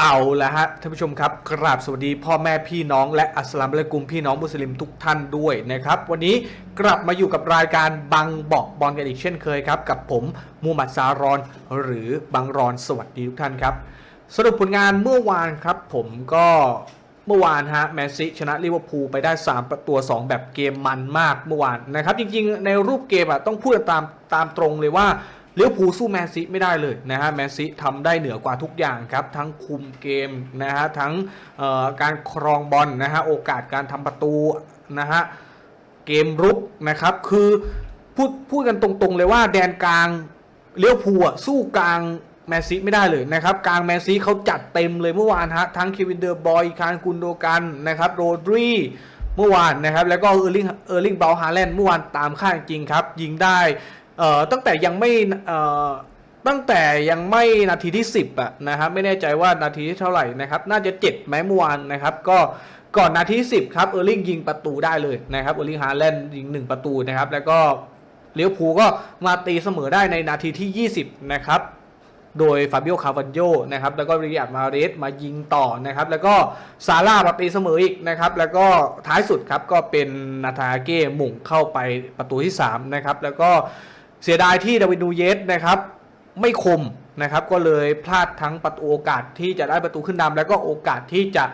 เอาละฮะท่านผู้ชมครับกราบสวัสดีพ่อแม่พี่น้องและอัสลามอะลัยกุมพี่น้องมุสลิมทุกท่านด้วยนะครับ วันนี้กลับมาอยู่กับรายการบังบอกบอลกันอีกเช่นเคยครับ กับผมมูมัดซารอน หรือบังรอนสวัสดีทุกท่านครับ สรุปผลงานเมื่อวานครับ ผมก็ เมื่อวานฮะแมนซีชนะลิเวอร์พูลไปได้ 3 ประตู2แบบเกมมันมากเมื่อวานนะครับ จริงๆ ในรูปเกมอะต้องพูดตามตามตรงเลยว่าลิเวอร์พูลสู้แมนซีไม่ได้เลยนะฮะแมนซีทำได้เหนือกว่าทุกอย่างครับ ทั้งคุมเกมนะฮะทั้งการครองบอลนะฮะโอกาสการทำประตูนะฮะเกมรุกนะครับ คือพูดพูดกันตรงๆเลยว่าแดนกลางเลี้ยวภูสู้กลาง แมนซีไม่ได้เลยนะครับกลางแมนซีเขาจัดเต็มเลยเมื่อวานฮะทั้งเควินเดอร์บอยคารกุนโดกันนะครับโรดรีเมื่อวานนะครับแล้วก็เออร์ลิงเออร์ลิงเบลฮาแลนด์เมื่อวานตามค่าดจริงครับ ยิงได้เอ่อตั้งแต่ยังไม่เอ่อตั้งแต่ยังไม่นาทีที่ 10อะนะครับไม่แน่ใจว่านาทีที่เท่าไหร่นะครับน่าจะ7แม้เมื่อวานนะครับก็ก่อนนาที10ครับเออร์ลิงยิงประตูได้เลยนะครับเออร์ลิงฮาแลนด์ยิง 1 ประตูนะครับแล้วก็เลี้ยวภูก็มาตีเสมอได้ในนาทีที่ 20 นะครับ โดยฟาบิโอคาวันโยนะครับแล้วก็ริอัดมาเรสมายิงต่อนะครับแล้วก็ซาร่ามาตีเสมออีกนะครับแล้วก็ท้ายสุดครับก็เป็นนาธาเก้หมุ่งเข้าไปประตูที่3นะครับแล้วก็เสียดายที่ดาวินูเยสนะครับไม่คมนะครับก็เลยพลาดทั้งประตูโอกาสที่จะได้ประตูขึ้นนำแล้วก็โอกาสที่จะ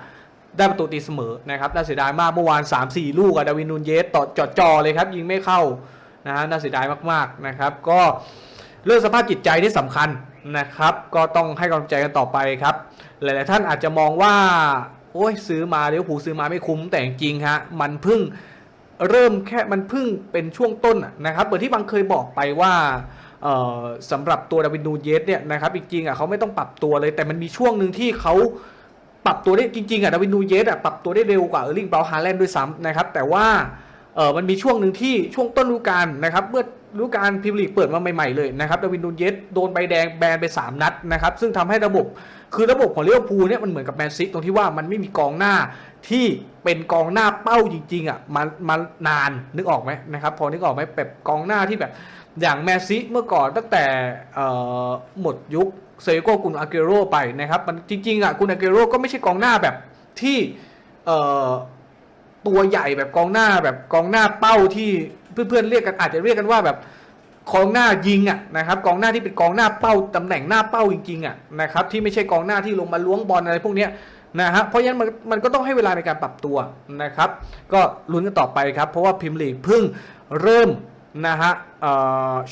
ได้ประตูตีเสมอนะครับน่าเสียดายมากเมื่อวาน 3-4 ลูกอะดาวินูเยสต่อจอดจอเลยครับยิงไม่เข้านะฮะน่าเสียดายมากๆนะครับก็เรื่องสภาพจิตใจที่สำคัญ นะครับ ก็ต้องให้กำลังใจกันต่อไปครับ หลาย ๆ ท่านอาจจะมองว่าโอ้ยซื้อมาเดี๋ยวผูซื้อมาไม่คุ้มแต่จริงฮะมันเพิ่งเริ่มแค่มันเพิ่งเป็นช่วงต้นนะครับเหมือนที่บางเคยบอกไปว่าสำหรับตัวดาวินนูเยสเนี่ยนะครับจริงๆอะเขาไม่ต้องปรับตัวเลย แต่มันมีช่วงหนึ่งที่เขาปรับตัวได้จริงๆอะดาวินนูเยสอะปรับตัวได้เร็วกว่าเออร์ลิงเบราฮาแลนด์ด้วยซ้ำนะครับแต่ว่า เออมันมีช่วงหนึ่งที่ช่วงต้นฤดูกาลนะครับเมื่อฤดูกาลพรีเมียร์ลีกเปิดมาใหม่ๆเลยนะครับดาวินนูนเยสโดนใบแดงแบนไป 3 นัดนะครับซึ่งทำให้ระบบคือระบบของเลี้ยวภูลเนี่ยมันเหมือนกับแมนซิตตรงที่ว่ามันไม่มีกองหน้าที่เป็นกองหน้าเป้าจริงๆอะมันมันนานนึกออกไหมนะครับพอนึกออกไหมแบบกองหน้าที่แบบ อย่างแมซิเมื่อก่อนตั้งแต่หมดยุคเซโกกุนอาเกโรไปนะครับมันจริงๆอะกุนอาเกโรก็ไม่ใช่กองหน้าแบบที่เตัวใหญ่แบบกองหน้าแบบกองหน้าเป้าที่เพื่อนๆเรียกกันอาจจะเรียกกันว่าแบบกองหน้ายิงอะนะครับกองหน้าที่เป็นกองหน้าเป้าตำแหน่งหน้าเป้าจริงๆอะนะครับที่ไม่ใช่กองหน้าที่ลงมาล้วงบอลอะไรพวกเนี้ยนะฮะเพราะฉะนั้นมันมันก็ต้องให้เวลาในการปรับตัวนะครับ ก็ลุ้นกันต่อไปครับ เพราะว่าพิมลีกเพิ่งเริ่มนะฮะ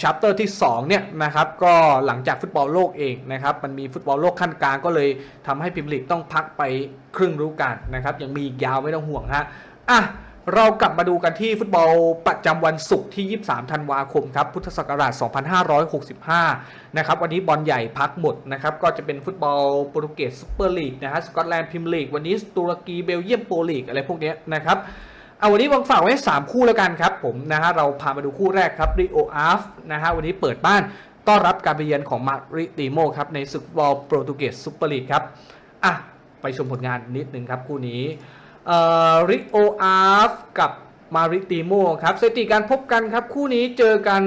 ชัปเตอร์ที่2เนี่ยนะครับก็หลังจากฟุตบอลโลกเองนะครับมันมีฟุตบอลโลกขั้นกลางก็เลยทำให้พิมลีกต้องพักไปครึ่งฤดูกาลนะครับยังมีอีกยาวไม่ต้องห่วงฮะ อะเรากลับมาดูกันที่ฟุตบอลประจำวันศุกร์ที่ 23 ธันวาคมครับ พุทธศักราช 2565 นะครับ วันนี้บอลใหญ่พักหมดนะครับ ก็จะเป็นฟุตบอลโปรตุเกสซูเปอร์ลีกนะฮะ สกอตแลนด์พรีเมียร์ลีก วันนี้ตุรกีเบลเยียมโปรลีก อะไรพวกนี้นะครับ เอาวันนี้วางฝากไว้ 3 คู่แล้วกันครับผมนะฮะ เราพามาดูคู่แรกครับริโออาฟนะฮะ วันนี้เปิดบ้านต้อนรับการไปเยือนของมาริติโมครับในศึกบอลโปรตุเกสซูเปอร์ลีกครับ อะ ไปชมผลงานนิดนึงครับคู่นี้ ริโออาฟกับมาริติโมครับสถิติการพบกันครับ คู่นี้เจอกัน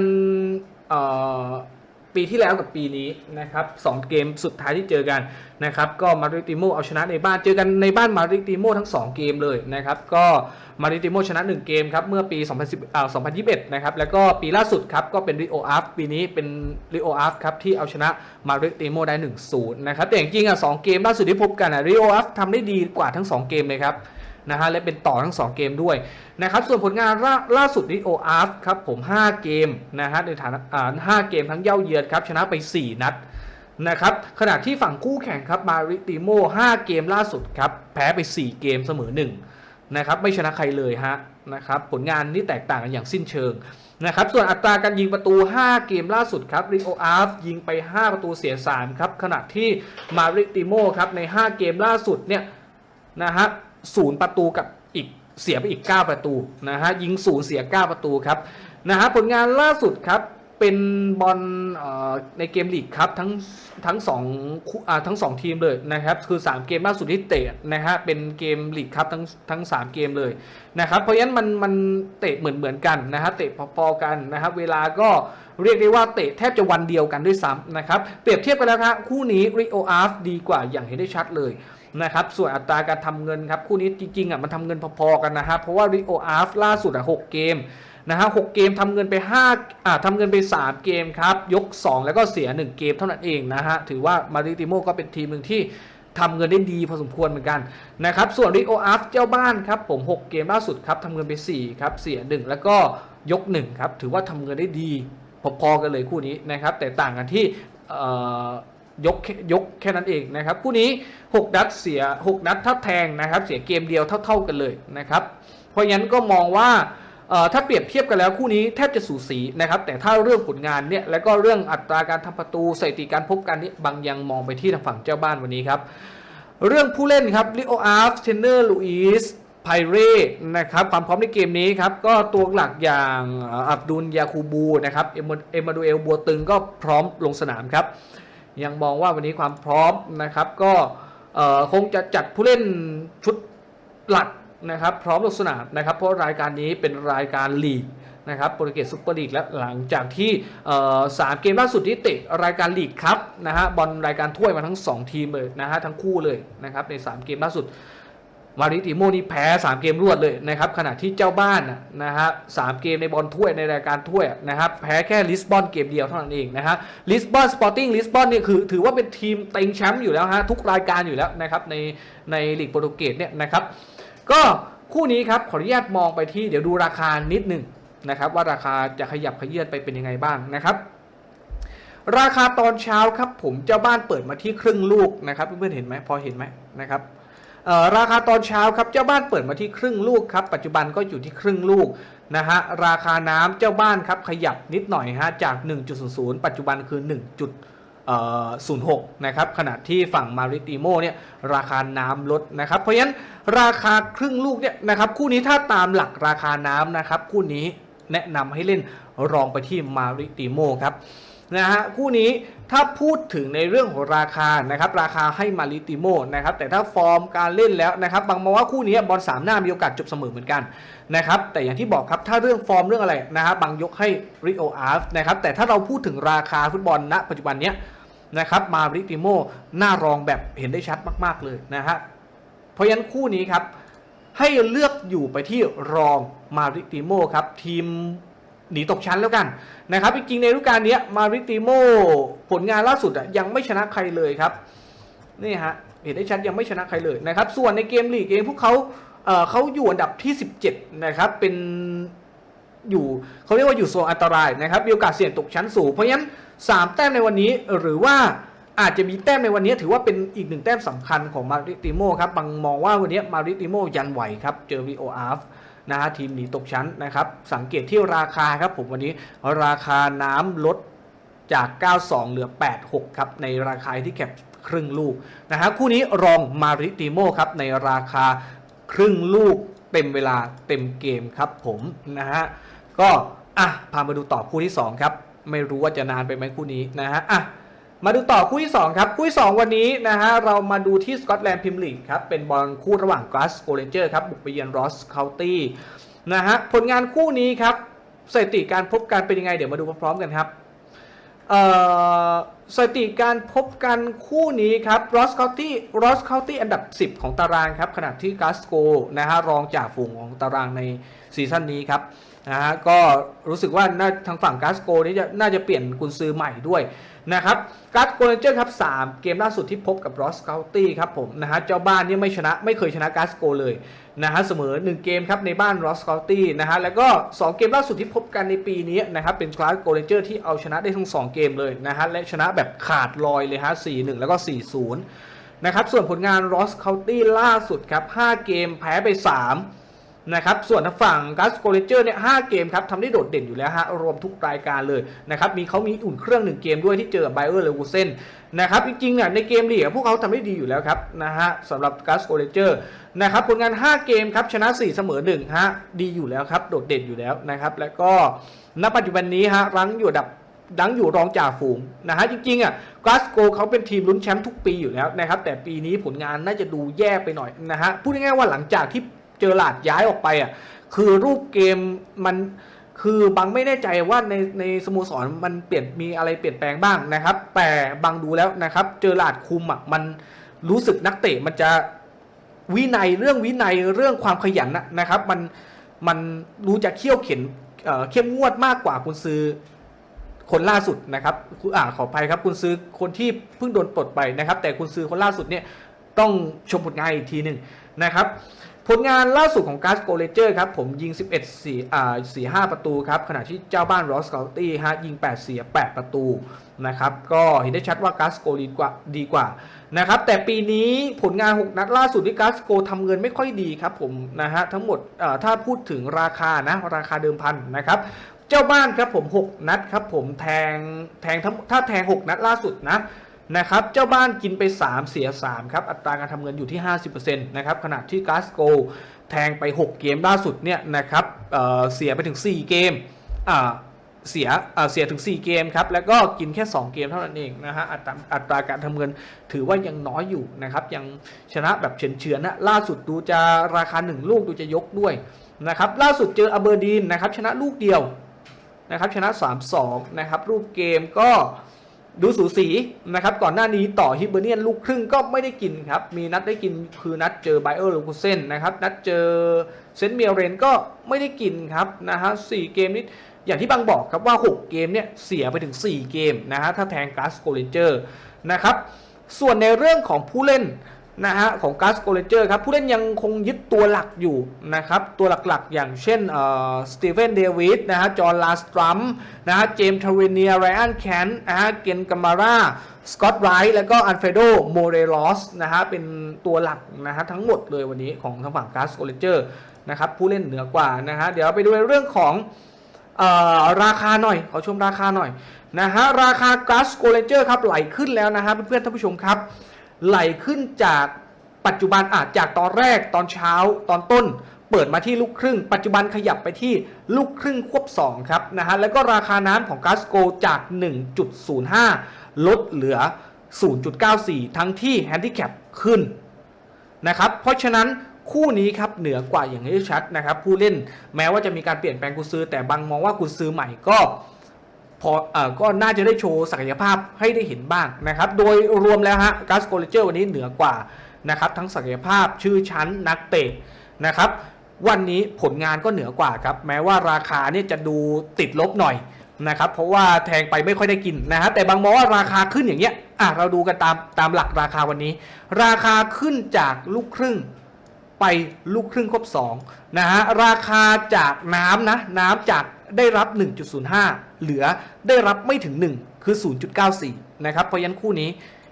ปีที่แล้วกับปีนี้นะครับสองเกมสุดท้ายที่เจอกันนะครับ ก็มาริติโมเอาชนะในบ้านเจอกันในบ้านมาริติโมทั้ง 2 เกมเลยนะครับ ก็มาริติโมชนะ 1 เกมครับ เมื่อปี 2010อ่า2021 นะครับ แล้วก็ปีล่าสุดครับ ก็เป็นริโออาฟปีนี้เป็นริโออาฟครับ ที่เอาชนะมาริติโมได้1-0นะครับแต่จริงๆอะสองเกมล่าสุดที่พบกันอะริโออาฟทำได้ดีกว่าทั้ง 2 เกมเลยครับ นะฮะและเป็นต่อทั้ง 2 เกมด้วยนะครับส่วนผลงานล่าล่าสุดนี้โออาร์ฟครับผม 5 เกมนะฮะในฐานะอ่าห้าเกมทั้งเย่าเยือนครับชนะไป 4 นัดนะครับขณะที่ฝั่งคู่แข่งครับมาริติโม5 เกมล่าสุดครับแพ้ไป 4 เกมเสมอ 1 นะครับไม่ชนะใครเลยฮะนะครับผลงานนี่แตกต่างกันอย่างสิ้นเชิงนะครับส่วนอัตราการยิงประตู 5 เกมล่าสุดครับริโออาร์ยิงไป 5 ประตูเสีย3ครับขณะที่มาริติโมครับใน 5 เกมล่าสุดเนี่ยนะฮะ ศูนย์ประตูกับอีกเสียไปอีก 9 ประตูนะฮะยิงศูนย์เสีย 9 ประตูครับนะฮะผลงานล่าสุดครับเป็นบอลในเกมลีกครับทั้งทั้งสองอทั้งสองทีมเลยนะครับคือ 3 เกมล่าสุดที่เตะนะฮะเป็นเกมลีกครับทั้งทั้ง 3 เกมเลยนะครับเพราะฉะนั้นมันมันเตะเหมือนเหมือนกันนะฮะเตะพอๆกันนะครับเวลาก็เรียกได้ว่าเตะแทบจะวันเดียวกันด้วยซ้ำนะครับเปรียบเทียบกันแล้วครับคู่นี้ริโออาร์ฟดีกว่าอย่างเห็นได้ชัดเลย นะครับส่วนอัตราการทำเงินครับคู่นี้จริงๆอะมันทำเงินพอๆกันนะฮะเพราะว่าริโออาร์ฟล่าสุดอะหกเกมนะฮะหกเกมทำเงินไป5อ่าทำเงินไป 3 เกมครับยก 2 แล้วก็เสีย 1 เกมเท่านั้นเองนะฮะถือว่ามาริติโมก็เป็นทีมหนึ่งที่ทำเงินได้ดีพอสมควรเหมือนกันนะครับส่วนริโออาร์ฟเจ้าบ้านครับผม 6 เกมล่าสุดครับทำเงินไป4ครับเสีย 1 แล้วก็ยก1ครับถือว่าทำเงินได้ดีพอๆกันเลยคู่นี้นะครับแต่ต่างกันที่ ยกแค่ยกแค่นั้นเองนะครับคู่นี้ 6 นัดเสีย 6 นัดถ้าแทงนะครับ เสียเกมเดียวเท่า ๆกันเลยนะครับ เพราะฉะนั้นก็มองว่าถ้าเปรียบเทียบกันแล้วคู่นี้แทบจะสูสีนะครับ แต่ถ้าเรื่องผลงานเนี่ยแล้วก็เรื่องอัตราการทำประตูสถิติการพบกันนี่บางยังมองไปที่ทางฝั่งเจ้าบ้านวันนี้ครับ เรื่องผู้เล่นครับลิโออาร์ฟเทนเนอร์ลูอิสไพเร่นะครับความพร้อมในเกมนี้ครับก็ตัวหลักอย่างอับดุลยาคูบูนะครับเอมเอมาดูเอลบัวตึงก็พร้อมลงสนามครับ ยังมองว่าวันนี้ความพร้อมนะครับ ก็คงจะจัดผู้เล่นชุดหลักนะครับ พร้อมลงสนามนะครับ เพราะรายการนี้เป็นรายการลีกนะครับโปรตุเกสซุปเปอร์ลีกและหลังจากที่สามเกมล่าสุดที่เตะรายการลีกครับนะฮะบอลรายการถ้วยมาทั้ง 2 ทีมเลยนะฮะทั้งคู่เลยนะครับใน 3 เกมล่าสุด มาริติโมนี่แพ้ 3 เกมรวดเลยนะครับขณะที่เจ้าบ้านนะฮะสามเกมในบอลถ้วยในรายการถ้วยนะครับแพ้แค่ลิสบอนเกมเดียวเท่านั้นเองนะฮะลิสบอนสปอร์ติ้งลิสบอนเนี่ยคือถือว่าเป็นทีมเต็งแชมป์อยู่แล้วฮะทุกรายการอยู่แล้วนะครับในในลีกโปรตุเกสเนี่ยนะครับก็คู่นี้ครับขออนุญาตมองไปที่เดี๋ยวดูราคานิดหนึ่งนะครับว่าราคาจะขยับขยื่นไปเป็นยังไงบ้างนะครับราคาตอนเช้าครับผมเจ้าบ้านเปิดมาที่ครึ่งลูกนะครับเพื่อนๆเห็นไหมพอเห็นไหมนะครับ ราคาตอนเช้าครับเจ้าบ้านเปิดมาที่ครึ่งลูกครับปัจจุบันก็อยู่ที่ครึ่งลูกนะฮะราคาน้ำเจ้าบ้านครับขยับนิดหน่อยฮะจาก 1.00 ปัจจุบันคือ 1.06 นะครับขณะที่ฝั่งมาริติโมเนี่ยราคาน้ำลดนะครับเพราะฉะนั้นราคาครึ่งลูกเนี่ยนะครับคู่นี้ถ้าตามหลักราคาน้ำนะครับคู่นี้แนะนำให้เล่นรองไปที่มาริติโมครับ นะฮะคู่นี้ถ้าพูดถึงในเรื่องของราคานะครับราคาให้มาริติโมนะครับแต่ถ้าฟอร์มการเล่นแล้วนะครับบางมองว่าคู่นี้บอลสามหน้ามีโอกาสจบเสมอเหมือนกันนะครับแต่อย่างที่บอกครับถ้าเรื่องฟอร์มเรื่องอะไรนะครับบางยกให้ริโออาร์ฟนะครับแต่ถ้าเราพูดถึงราคาฟุตบอลณปัจจุบันเนี้ยนะครับมาริติโมหน้ารองแบบเห็นได้ชัดมากๆเลยนะฮะเพราะฉะนั้นคู่นี้ครับให้เลือกอยู่ไปที่รองมาริติโมครับทีม หนีตกชั้นแล้วกันนะครับจริงๆในฤดูกาลนี้มาริติโมผลงานล่าสุดยังไม่ชนะใครเลยครับนี่ฮะเห็นได้ชัดยังไม่ชนะใครเลยนะครับ ส่วนในเกมลีกเองพวกเขาเอ่อเขาอยู่อันดับที่ 17 นะครับ เป็นอยู่เขาเรียกว่าอยู่โซนอันตรายนะครับมีโอกาสเสี่ยงตกชั้นสูงเพราะฉะนั้น 3 แต้มในวันนี้หรือว่าอาจจะมีแต้มในวันนี้ถือว่าเป็นอีกหนึ่งแต้มสำคัญของมาริติโมครับบางมองว่าวันนี้มาริติโมยันไหวครับ เจอวีโออาร์ฟ นะฮะทีมหนีตกชั้นนะครับ สังเกตที่ราคาครับผมวันนี้ราคาน้ำลดจาก 92 เหลือ 86 ครับ ในราคาที่แคปครึ่งลูกนะฮะคู่นี้รองมาริติโมครับ ในราคาครึ่งลูกเต็มเวลาเต็มเกมครับผมนะฮะก็อะพามาดูต่อคู่ที่ 2 ครับ ไม่รู้ว่าจะนานไปไหมคู่นี้นะฮะอะ มาดูต่อคู่ที่2ครับคู่ที่2วันนี้นะฮะเรามาดูที่สกอตแลนด์พิมลีกครับเป็นบอลคู่ระหว่างก a สโกเ a นเจอร์ครับบุกไปเยือนรอสเคานตี้นะฮะผลงานคู่นี้ครับสถิติการพบกันเป็นยังไงเดี๋ยวมาดูพร้อมๆกันครับเอ่อสถิติการพบกันคู่นี้ครับรอสเคานตี้รอสเคานตี้อันดับ 10 ของตารางครับขณะที่ก a สโกนะฮะรองจากฝูงของตารางในซีซั่นนี้ครับ นะฮะก็รู้สึกว่าน่าทางฝั่งกาสโกนี่จะน่าจะเปลี่ยนกุนซือใหม่ด้วยนะครับกาสโกเรนเจอร์ครับ3เกมล่าสุดที่พบกับรอสเกาตี้ครับผมนะฮะเจ้าบ้านนี่ไม่ชนะไม่เคยชนะกาสโกเลยนะฮะเสมอ 1 เกมครับในบ้านรอสเกาตี้นะฮะแล้วก็ 2 เกมล่าสุดที่พบกันในปีนี้นะครับเป็นกาสโกเรนเจอร์ที่เอาชนะได้ทั้ง 2 เกมเลยนะฮะและชนะแบบขาดลอยเลยฮะ4-1 แล้วก็ 4-0นะครับส่วนผลงาน Ross County ล่าสุดครับ5เกมแพ้ไป 3 นะครับส่วนทางฝั่งกัสโกเลเจอร์เนี่ยหเกมครับทำได้โดดเด่นอยู่แล้วฮะรวมทุกรายการเลยนะครับมีเขามีอุ่นเครื่องหนึ่งเกมด้วยที่เจอไบเออร์เลวูเซนนะครับจริงๆเนี่ยในเกมลีกพวกเขาทำได้ดีอยู่แล้วครับนะฮะสำหรับกัสโกเลเจอร์นะครับผลงาน 5 เกมครับชนะ 4 เสมอ1ฮะดีอยู่แล้วครับโดดเด่นอยู่แล้วนะครับแล้วก็ณปัจจุบันนี้ฮะรั้งอยู่ดับดังอยู่รองจ่าฝูงนะฮะจริงๆอะกราสโกเขาเป็นทีมลุ้นแชมป์ทุกปีอยู่แล้วนะครับแต่ปีนี้ผลงานน่าจะดูแย่ไปหน่อยนะฮะพูดง่ายๆว่าหลังจากที่ เจอหลาดย้ายออกไปอะคือรูปเกมมันคือบางไม่แน่ใจว่าในในสโมสรมันเปลี่ยนมีอะไรเปลี่ยนแปลงบ้างนะครับ แต่บางดูแล้วนะครับ เจอหลาดคุมอะมันรู้สึกนักเตะมันจะวินัยเรื่องวินัยเรื่องความขยันนะนะครับ มันมันรู้จะเขี่ยวเข็นเอ่อเข้มงวดมากกว่าคุณซื้อคนล่าสุดนะครับคุณอ่าขออภัยครับคุณซื้อคนที่เพิ่งโดนปลดไปนะครับ แต่คุณซื้อคนล่าสุดเนี่ยต้องชมผลงานอีกทีหนึ่งนะครับ ผลงานล่าสุดของกาสโกเลเจอร์ครับผมยิง 11 4อ่า4 5ประตูครับขณะที่เจ้าบ้านรอสกาลตี้ฮะยิง 8 เสีย 8 ประตูนะครับก็เห็นได้ชัดว่ากาสโกดีกว่าดีกว่านะครับแต่ปีนี้ผลงาน 6 นัดล่าสุดที่กาสโกทำเงินไม่ค่อยดีครับผมนะฮะทั้งหมดถ้าพูดถึงราคานะราคาเดิมพันนะครับเจ้าบ้านครับผม 6 นัดครับผมแทงแทงถ้าแทง 6 นัดล่าสุดนะ นะครับเจ้าบ้านกินไป 3 เสีย 3 ครับ อัตราการทำเงินอยู่ที่ 50%นะครับขณะที่กาสโกแทงไป 6 เกมล่าสุดเนี่ยนะครับเเสียไปถึง 4 เกมเสียเสียถึง 4 เกมครับ แล้วก็กินแค่ 2 เกมเท่านั้นเองนะฮะอัตราอัตราการทำเงินถือว่ายังน้อยอยู่นะครับ ยังชนะแบบเฉือนๆนะล่าสุดดูจะราคา 1 ลูกดูจะยกด้วยนะครับล่าสุดเจออเบอร์ดีนนะครับชนะลูกเดียวนะครับชนะ 3-2นะครับรูปเกมก็ ดูสูสีนะครับก่อนหน้านี้ต่อฮิบเบอร์เนียนลูกครึ่งก็ไม่ได้กินครับ มีนัดได้กินคือนัดเจอไบเออร์ลูคูเซนนะครับ นัดเจอเซนต์เมียเรนก็ไม่ได้กินครับนะฮะสี่เกมนี้อย่างที่บางบอกครับว่า 6 เกมเนี่ยเสียไปถึง 4 เกมนะฮะถ้าแทงกาสโกเลเจอร์นะครับส่วนในเรื่องของผู้เล่น นะฮะของกาสโกเลเจอร์ครับผู้เล่นยังคงยึดตัวหลักอยู่นะครับตัวหลักๆ อย่างเช่นสตีเฟนเดวิดนะฮะจอห์นลาสตรัมนะฮะเจมส์ทาวิเนียไรอันแคนนะฮะเกนกัมมาร่าสกอตไรท์แล้วก็อันเฟโดโมเรลอสนะฮะเป็นตัวหลักนะฮะทั้งหมดเลยวันนี้ของทางฝั่งกาสโกเลเจอร์นะครับผู้เล่นเหนือกว่านะฮะเดี๋ยวไปดูในเรื่องของเอ่อราคาหน่อยขอชมราคาหน่อยนะฮะราคา g a s g o l a n g e r ครับไหลขึ้นแล้วนะฮะเพื่อนๆท่านผู้ชมครับ ไหลขึ้นจากปัจจุบันอาจจากตอนแรกตอนเช้าตอนต้น เปิดมาที่ลูกครึ่ง ปัจจุบันขยับไปที่ลูกครึ่งควบ 2 ครับนะฮะแล้วก็ราคาน้ำของ g a s g o จาก 1.05 ลดเหลือ 0.94 ทั้งที่ Handicap ขึ้นนะครับเพราะฉะนั้นคู่นี้ครับเหนือกว่าอย่างที่ชัดนะครับผู้เล่นแม้ว่าจะมีการเปลี่ยนแปลงกุญซือแต่บางมองว่ากุญซือใหม่ก็ พออก็น่าจะได้โชว์ศักยภาพให้ได้เห็นบ้างนะครับ โดยรวมแล้วฮะกาสโกเลเจอร์วันนี้เหนือกว่านะครับ ทั้งศักยภาพชื่อชั้นนักเตะนะครับ วันนี้ผลงานก็เหนือกว่าครับ แม้ว่าราคาเนี่ยจะดูติดลบหน่อยนะครับ เพราะว่าแทงไปไม่ค่อยได้กินนะฮะแต่บางมองว่าราคาขึ้นอย่างเงี้ยอะเราดูกันตามตามหลักราคาวันนี้ ราคาขึ้นจากลูกครึ่งไปลูกครึ่งครบ2นะฮะราคาจากน้ำนะน้ำจาก ได้รับ 1.05 เหลือได้รับไม่ถึง 1 คือ 0.94 นะครับ เพราะฉะนั้นคู่นี้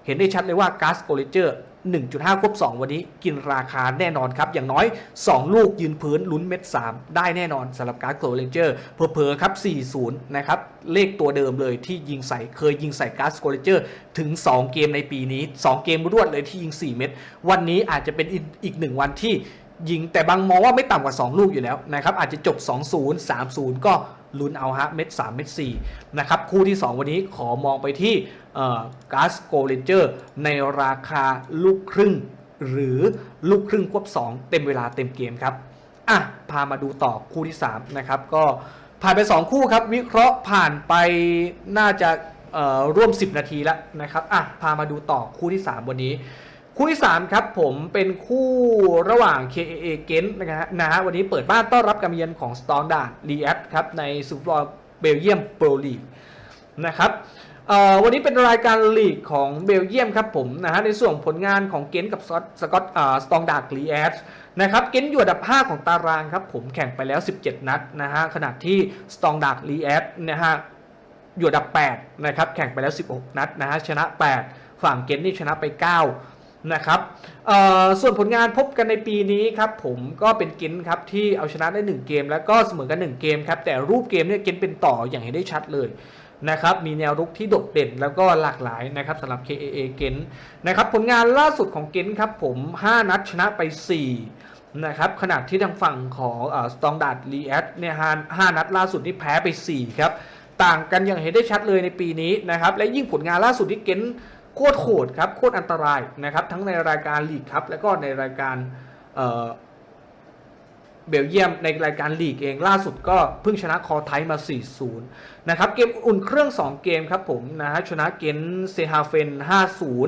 เห็นได้ชัดเลยว่าก๊าซโกลเจอร์ 1.5ครบ2 วันนี้กินราคาแน่นอนครับ อย่างน้อย 2 ลูกยืนพื้นลุ้นเม็ด 3 ได้แน่นอนสำหรับก๊าซโกลเจอร์เพอๆครับ 40 นะครับ เลขตัวเดิมเลยที่ยิงใส่เคยยิงใส่ก๊าซโกลเจอร์ถึง 2 เกมในปีนี้ 2 เกมรวดเลยที่ยิง 4 เม็ดวันนี้อาจจะเป็นอีกหนึ่งวันที่ ยิงแต่บางมองว่าไม่ต่ำกว่า 2 ลูกอยู่แล้วนะครับอาจจะจบ 2-0 3-0 ก็ลุ้นเอาฮะเม็ด3เม็ด4นะครับคู่ที่ 2 วันนี้ขอมองไปที่กาซโกเลเจอร์ในราคาลูกครึ่ง หรือลูกครึ่งควบ 2 เต็มเวลาเต็มเกมครับอะพามาดูต่อคู่ที่3นะครับก็ผ่านไป 2 คู่ครับ วิเคราะห์ผ่านไปน่าจะร่วม 10 นาทีแล้วนะครับอะพามาดูต่อคู่ที่ 3 วันนี้ คู่ที่3ครับผมเป็นคู่ระหว่าง KAA เกนนะฮะนะฮะวันนี้เปิดบ้านต้อนรับการมเยือนของ s t a n d a r d l i e ครับในซูฟลอร์เบลเยียมโปรลีกนะครับเอ่อวันนี้เป็นรายการลีกของเบลเยียมครับผมนะฮะในส่วนผลงานของเกนกับสกอตอ่าสตองดาร์กลีแอสนะครับเกนอยู่อันดับ 5 ของตารางครับผมแข่งไปแล้ว 17 นัดนะฮะขณะที่สตองดาร์กลีแอสนะฮะอยู่อันดับ8นะครับแข่งไปแล้ว 16 นัดนะฮะชนะ 8 ฝั่งเกนนี่ชนะไป 9 นะครับส่วนผลงานพบกันในปีนี้ครับผมก็เป็นเกนครับที่เอาชนะได้ 1 เกม แล้วก็เสมอกัน 1 เกมครับแต่รูปเกมเนี่ยเกนเป็นต่ออย่างเห็นได้ชัดเลยนะครับมีแนวรุกที่โดดเด่นแล้วก็หลากหลายนะครับสำหรับ KAA เกนนะครับผลงานล่าสุดของเกนครับผม 5 นัดชนะไป 4 นะครับขณะที่ทางฝั่งของสตองดาร์ดลีแอดเนี่ยห้านัดล่าสุดนี่แพ้ไป 4 ครับ ต่างกันอย่างเห็นได้ชัดเลยในปีนี้นะครับและยิ่งผลงานล่าสุดที่เกน โคตรโหดครับโคตรอันตรายนะครับทั้งในรายการลีกครับแล้วก็ในรายการเบลเยียมในรายการลีกเองล่าสุดก็เพิ่งชนะคอไทยมา 4-0 นะครับเกมอุ่นเครื่อง 2 เกมครับผมนะฮะชนะเกนเซฮาเฟน 5-0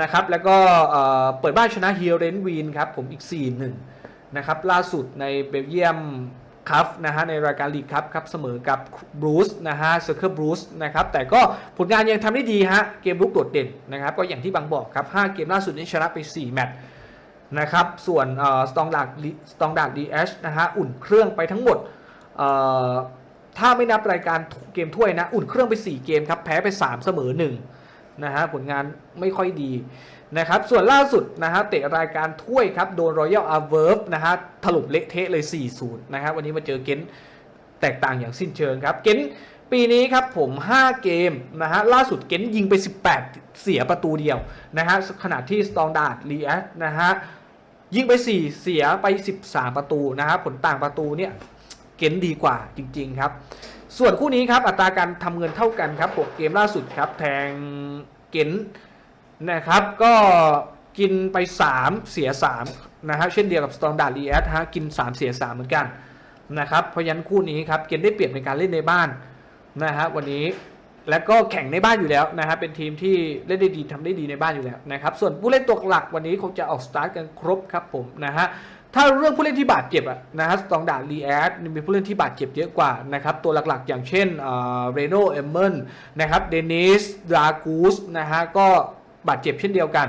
นะครับแล้วก็เอ่อเปิดบ้านชนะเฮียเรนวีนครับผมอีก 4-1 นะครับล่าสุดในเบลเยียม ครับนะฮะในรายการลีกครับครับเสมอกับบรูซนะฮะเซอร์เคิลบรูซนะครับแต่ก็ผลงานยังทำได้ดีฮะเกมลุกโดดเด่นนะครับก็อย่างที่บางบอกครับ 5 เกมล่าสุดนี้ชนะไป 4 แมตช์นะครับส่วนสตองดาร์ดสตองดาร์ดดีเอชนะฮะอุ่นเครื่องไปทั้งหมดถ้าไม่นับรายการเกมถ้วยนะ อุ่นเครื่องไป 4 เกมครับ แพ้ไป 3 เสมอ1นะฮะผลงานไม่ค่อยดี นะครับส่วนล่าสุดนะฮะเตะรายการถ้วยครับ โดนรอยัลอาเวิร์ฟนะฮะถล่มเละเทะเลย 4-0 นะครับ วันนี้มาเจอเกนแตกต่างอย่างสิ้นเชิงครับเกนปีนี้ครับผม 5 เกมนะฮะล่าสุดเกนยิงไป 18 เสียประตูเดียวนะฮะขณะที่สตองดาร์ดลีแอสนะฮะยิงไป 4 เสียไป 13 ประตูนะฮะผลต่างประตูเนี่ยเกนดีกว่าจริง ๆ ครับ ส่วนคู่นี้ครับอัตราการทำเงินเท่ากันครับ 6 เกมล่าสุดครับแทงเกน นะครับ ก็กินไป 3 เสีย3นะฮะเช่นเดียวกับสตองดาร์ดีแอสฮะกิน 3 เสีย 3 เหมือนกันนะครับเพราะฉะนั้นคู่นี้ครับเกนได้เปรียบในการเล่นในบ้านนะฮะวันนี้และก็แข่งในบ้านอยู่แล้วนะฮะเป็นทีมที่เล่นได้ดีทำได้ดีในบ้านอยู่แล้วนะครับส่วนผู้เล่นตัวหลักวันนี้คงจะออกสตาร์ทกันครบครับผมนะฮะถ้าเรื่องผู้เล่นที่บาดเจ็บอะนะฮะสตองดาร์ลีแอดมีผู้เล่นที่บาดเจ็บเยอะกว่านะครับตัวหลักๆ อย่างเช่นเรโนเอมเมนนะครับเดนิสดรากูสนะฮะก็ บาดเจ็บเช่นเดียวกัน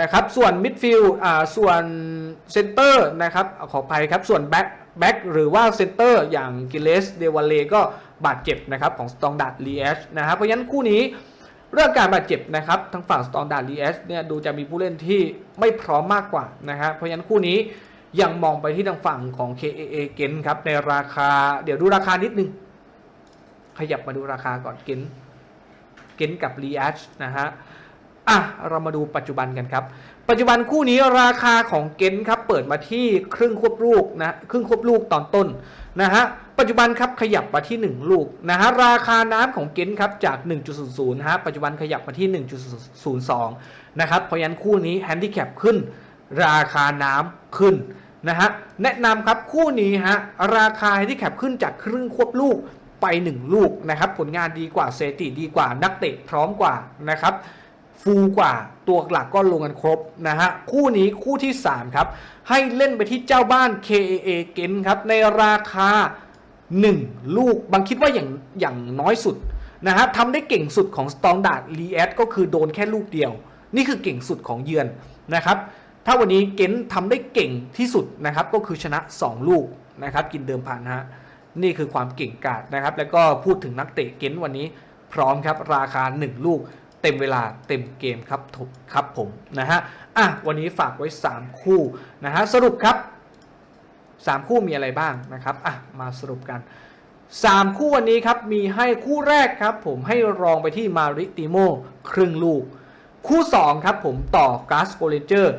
นะครับส่วนมิดฟิลด์ส่วนเซนเตอร์นะครับขออภัยครับส่วนแบ็คแบ็คหรือว่าเซนเตอร์อย่างกิเลสเดวาเลก็บาดเจ็บนะครับของสตองดาร์ลีแอดนะฮะเพราะฉะนั้นคู่นี้เรื่องการบาดเจ็บนะครับทางฝั่งสตองดาร์ลีแอสเนี่ยดูจะมีผู้เล่นที่ไม่พร้อมมากกว่านะฮะเพราะฉะนั้นคู่นี้ยังมองไปที่ทางฝั่งของ KAA เกนครับในราคาเดี๋ยวดูราคานิดนึง ขยับมาดูราคาก่อนเกนเกนกับลีแอชนะฮะ อะเรามาดูปัจจุบันกันครับ ปัจจุบันคู่นี้ราคาของเกนครับเปิดมาที่ครึ่งควบลูกนะครึ่งควบลูกตอนต้นนะฮะปัจจุบันครับขยับมาที่ 1 ลูกนะฮะราคาน้ำของเกนครับจาก 1.00นะฮะปัจจุบันขยับมาที่ 1.02 นะครับเพราะฉะนั้นคู่นี้แฮนดิแคปขึ้น ราคาน้ำขึ้นนะฮะแนะนำครับคู่นี้ฮะราคาแฮนดิแคปขึ้นจากครึ่งควบลูกไป 1 ลูกนะครับผลงานดีกว่าเซติดีกว่านักเตะพร้อมกว่านะครับ ฟูกว่าตัวหลักก็ลงกันครบนะฮะ คู่นี้คู่ที่ 3 ครับ ให้เล่นไปที่เจ้าบ้าน KAA เกนครับ ในราคา 1 ลูกบางคิดว่าอย่างอย่างน้อยสุดนะฮะทำได้เก่งสุดของ s t องดาร์ดลีแอก็คือโดนแค่ลูกเดียว นี่คือเก่งสุดของเยือนนะครับ ถ้าวันนี้เกนทำได้เก่งที่สุดนะครับ ก็คือชนะ 2 ลูกนะครับ กินเดิมพันฮะนี่คือความเก่งกาจนะครับ แล้วก็พูดถึงนักเตะเกนวันนี้พร้อมครับราคา 1 ลูก เต็มเวลาเต็มเกมครับครับผมนะฮะอะวันนี้ฝากไว้ 3 คู่นะฮะสรุปครับ 3 คู่มีอะไรบ้างนะครับอะมาสรุปกัน 3 คู่วันนี้ครับมีให้คู่แรกครับ ผมให้รองไปที่มาริติโมครึ่งลูก คู่ 2 ครับผมต่อกาสโกเลเจอร์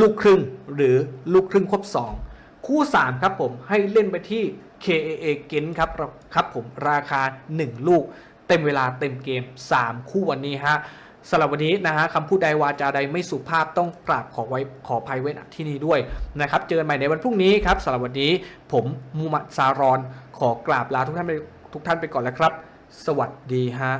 ลูกครึ่งหรือลูกครึ่งครบ2 คู่ 3 ครับผมให้เล่นไปที่ KAA เกนครับครับผมราคา 1 ลูก เต็มเวลาเต็มเกม 3 คู่วันนี้ฮะสำหรับวันนี้นะฮะคำพูดใดวาจาใดไม่สุภาพต้องกราบขอไว้ขอภัยเว้นที่นี้ด้วยนะครับ เจอกันใหม่ในวันพรุ่งนี้ครับสำหรับวันนี้ผมมูมัดซารอน ขอกราบลาทุกท่านไปทุกท่านไปก่อนแล้วครับ สวัสดีฮะ